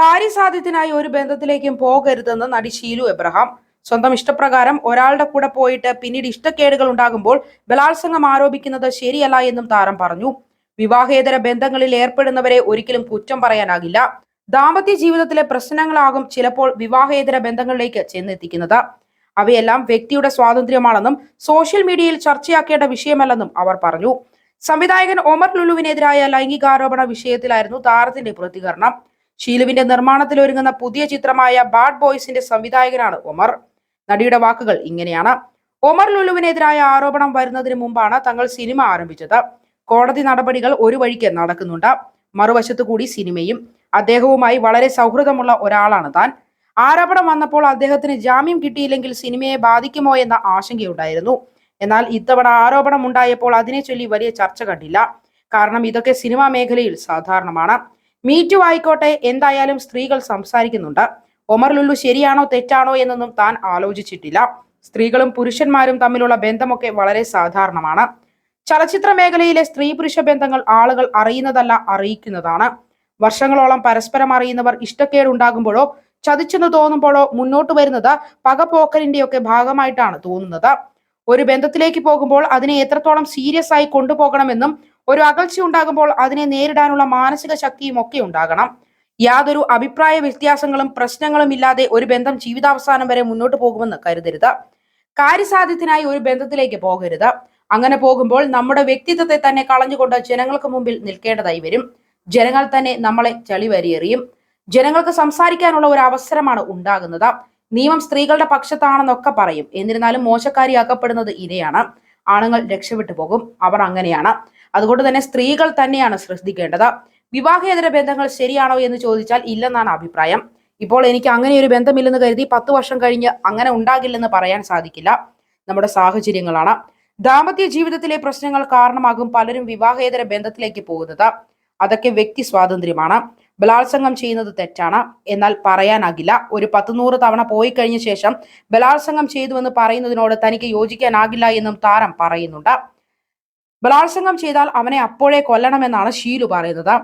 കാര്യസാധ്യത്തിനായി ഒരു ബന്ധത്തിലേക്കും പോകരുതെന്ന് നടി ഷീലു എബ്രഹാം. സ്വന്തം ഇഷ്ടപ്രകാരം ഒരാളുടെ കൂടെ പോയിട്ട് പിന്നീട് ഇഷ്ടക്കേടുകൾ ഉണ്ടാകുമ്പോൾ ബലാത്സംഗം ആരോപിക്കുന്നത് ശരിയല്ല എന്നും താരം പറഞ്ഞു. വിവാഹേതര ബന്ധങ്ങളിൽ ഏർപ്പെടുന്നവരെ ഒരിക്കലും കുറ്റം പറയാനാകില്ല. ദാമ്പത്യ ജീവിതത്തിലെ പ്രശ്നങ്ങളാകും ചിലപ്പോൾ വിവാഹേതര ബന്ധങ്ങളിലേക്ക് ചെന്നെത്തിക്കുന്നത്. അവയെല്ലാം വ്യക്തിയുടെ സ്വാതന്ത്ര്യമാണെന്നും സോഷ്യൽ മീഡിയയിൽ ചർച്ചയാക്കേണ്ട വിഷയമല്ലെന്നും അവർ പറഞ്ഞു. സംവിധായകൻ ഒമർ ലുലുവിനെതിരായ ലൈംഗികാരോപണ വിഷയത്തിലായിരുന്നു താരത്തിന്റെ പ്രതികരണം. ഷീലുവിന്റെ നിർമ്മാണത്തിൽ ഒരുങ്ങുന്ന പുതിയ ചിത്രമായ ബാഡ് ബോയ്സിന്റെ സംവിധായകനാണ് ഒമർ. നടിയുടെ വാക്കുകൾ ഇങ്ങനെയാണ്. ഒമർ ലുലുവിനെതിരായ ആരോപണം വരുന്നതിന് മുമ്പാണ് തങ്ങൾ സിനിമ ആരംഭിച്ചത്. കോടതി നടപടികൾ ഒരു വഴിക്ക് നടക്കുന്നുണ്ട്. മറുവശത്തു കൂടി സിനിമയും. അദ്ദേഹവുമായി വളരെ സൗഹൃദമുള്ള ഒരാളാണ് താൻ. ആരോപണം വന്നപ്പോൾ അദ്ദേഹത്തിന് ജാമ്യം കിട്ടിയില്ലെങ്കിൽ സിനിമയെ ബാധിക്കുമോ എന്ന ആശങ്കയുണ്ടായിരുന്നു. എന്നാൽ ഇത്തവണ ആരോപണം ഉണ്ടായപ്പോൾ അതിനെ ചൊല്ലി വലിയ ചർച്ച കണ്ടില്ല. കാരണം ഇതൊക്കെ സിനിമാ മേഖലയിൽ സാധാരണമാണ്. മീറ്റു ആയിക്കോട്ടെ എന്തായാലും സ്ത്രീകൾ സംസാരിക്കുന്നുണ്ട്. ഒമർ ലുല്ലു ശരിയാണോ തെറ്റാണോ എന്നൊന്നും താൻ ആലോചിച്ചിട്ടില്ല. സ്ത്രീകളും പുരുഷന്മാരും തമ്മിലുള്ള ബന്ധമൊക്കെ വളരെ സാധാരണമാണ്. ചലച്ചിത്ര മേഖലയിലെ സ്ത്രീ പുരുഷ ബന്ധങ്ങൾ ആളുകൾ അറിയുന്നതല്ല അറിയിക്കുന്നതാണ്. വർഷങ്ങളോളം പരസ്പരം അറിയുന്നവർ ഇഷ്ടക്കേടുണ്ടാകുമ്പോഴോ ചതിച്ചെന്ന് തോന്നുമ്പോഴോ മുന്നോട്ട് വരുന്നത് പകപോക്കലിന്റെയൊക്കെ ഭാഗമായിട്ടാണ് തോന്നുന്നത്. ഒരു ബന്ധത്തിലേക്ക് പോകുമ്പോൾ അതിനെ എത്രത്തോളം സീരിയസ് ആയി കൊണ്ടുപോകണമെന്നും ഒരു അകൽച്ച ഉണ്ടാകുമ്പോൾ അതിനെ നേരിടാനുള്ള മാനസിക ശക്തിയും ഒക്കെ ഉണ്ടാകണം. യാതൊരു അഭിപ്രായ വ്യത്യാസങ്ങളും പ്രശ്നങ്ങളും ഇല്ലാതെ ഒരു ബന്ധം ജീവിതാവസാനം വരെ മുന്നോട്ട് പോകുമെന്ന് കരുതരുത്. കാര്യസാധ്യത്തിനായി ഒരു ബന്ധത്തിലേക്ക് പോകരുത്. അങ്ങനെ പോകുമ്പോൾ നമ്മുടെ വ്യക്തിത്വത്തെ തന്നെ കളഞ്ഞുകൊണ്ട് ജനങ്ങൾക്ക് മുമ്പിൽ നിൽക്കേണ്ടതായി വരും. ജനങ്ങൾ തന്നെ നമ്മളെ ചളി വരിയെറിയും ജനങ്ങൾക്ക് സംസാരിക്കാനുള്ള ഒരു അവസരമാണ് ഉണ്ടാകുന്നത്. നിയമം സ്ത്രീകളുടെ പക്ഷത്താണെന്നൊക്കെ പറയും. എന്നിരുന്നാലും മോശക്കാരിയാക്കപ്പെടുന്നത് ഇരയാണ്. ആണുങ്ങൾ രക്ഷപ്പെട്ടു പോകും. അവർ അങ്ങനെയാണ്. അതുകൊണ്ട് തന്നെ സ്ത്രീകൾ തന്നെയാണ് ശ്രദ്ധിക്കേണ്ടത്. വിവാഹേതര ബന്ധങ്ങൾ ശരിയാണോ എന്ന് ചോദിച്ചാൽ ഇല്ലെന്നാണ് അഭിപ്രായം. ഇപ്പോൾ എനിക്ക് അങ്ങനെ ഒരു ബന്ധമില്ലെന്ന് കരുതി പത്ത് വർഷം കഴിഞ്ഞ് അങ്ങനെ ഉണ്ടാകില്ലെന്ന് പറയാൻ സാധിക്കില്ല. നമ്മുടെ സാഹചര്യങ്ങളാണ്. ദാമ്പത്യ ജീവിതത്തിലെ പ്രശ്നങ്ങൾ കാരണമാകും പലരും വിവാഹേതര ബന്ധത്തിലേക്ക് പോകുന്നത്. അതൊക്കെ വ്യക്തി സ്വാതന്ത്ര്യമാണ്. ബലാത്സംഗം ചെയ്യുന്നത് തെറ്റാണ്. എന്നാൽ പറയാനാകില്ല. ഒരു പത്തുനൂറ് തവണ പോയി കഴിഞ്ഞ ശേഷം ബലാത്സംഗം ചെയ്തുവെന്ന് പറയുന്നതിനോട് തനിക്ക് യോജിക്കാനാകില്ല എന്നും താരം പറയുന്നുണ്ട്. ബലാത്സംഗം ചെയ്താൽ അവനെ അപ്പോഴേ കൊല്ലണമെന്നാണ് ഷീലു പറയുന്നത്.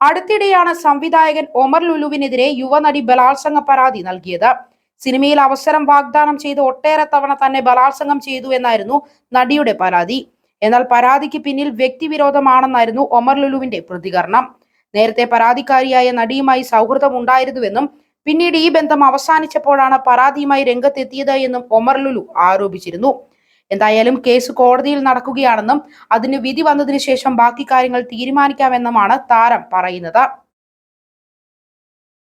അടുത്തിടെയാണ് സംവിധായകൻ ഒമർ ലുലുവിനെതിരെ യുവനടി ബലാത്സംഗ പരാതി നൽകിയത്. സിനിമയിൽ അവസരം വാഗ്ദാനം ചെയ്ത് ഒട്ടേറെ തവണ തന്നെ ബലാത്സംഗം ചെയ്തു എന്നായിരുന്നു നടിയുടെ പരാതി. എന്നാൽ പരാതിക്ക് പിന്നിൽ വ്യക്തിവിരോധമാണെന്നായിരുന്നു ഒമർ ലുലുവിന്റെ പ്രതികരണം. നേരത്തെ പരാതിക്കാരിയായ നടിയുമായി സൗഹൃദം ഉണ്ടായിരുന്നുവെന്നും പിന്നീട് ഈ ബന്ധം അവസാനിച്ചപ്പോഴാണ് പരാതിയുമായി രംഗത്തെത്തിയത് എന്നും ഒമർ ലുലു ആരോപിച്ചിരുന്നു. എന്തായാലും കേസ് കോടതിയിൽ നടക്കുകയാണെന്നും അതിന് വിധി വന്നതിന് ശേഷം ബാക്കി കാര്യങ്ങൾ തീരുമാനിക്കാമെന്നുമാണ് താരം പറയുന്നത്.